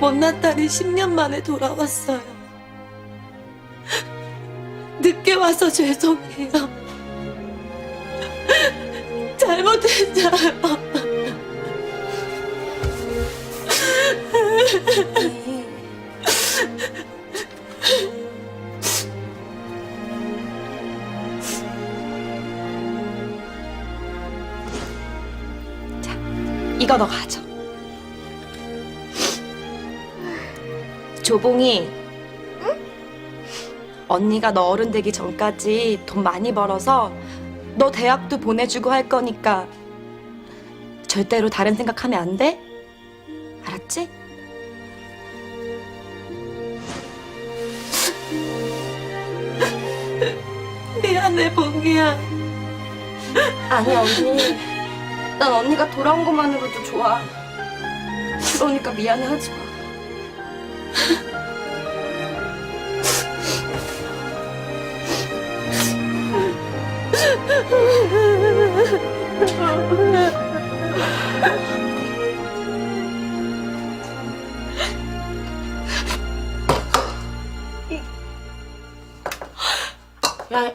못난 딸이 10년 만에 돌아왔어요. 늦게 와서 죄송해요. 잘못했어요. 이거 너 가져. 조봉이. 언니가 너 어른 되기 전까지 돈 많이 벌어서 너 대학도 보내주고 할 거니까 절대로 다른 생각하면 안 돼? 알았지? 미안해, 봉이야. 아니 언니. 난 언니가 돌아온 것만으로도 좋아. 그러니까 미안해하지 마. 야,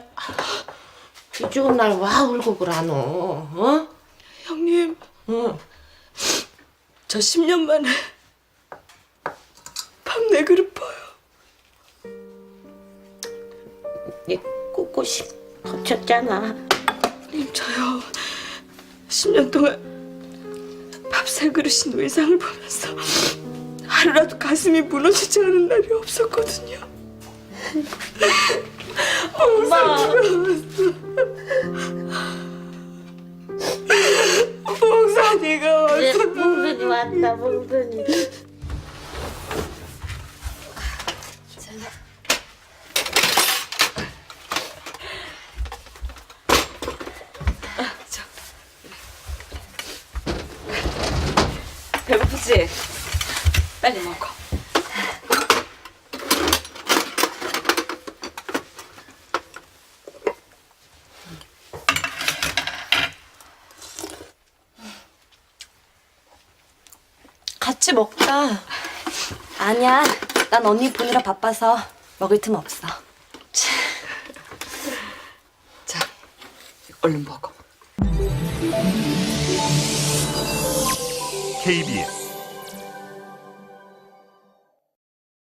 이 좋은 날 와 울고 그러노? 어? 형님, 응. 저 10년 만에 밥네 그릇 퍼요. 네 꿋꿋이 버텼잖아. 저요. 10년 동안 밥 세 그릇인 외상을 보면서 하루라도 가슴이 무너지지 않은 날이 없었거든요. 엄마. 봉산이가 와서 네, 몽둥이 왔다, 몽둥이. 배고프지? 빨리 먹어. 같이 먹자. 아니야. 난 언니 보느라 바빠서 먹을 틈 없어. 자, 얼른 먹어. KBS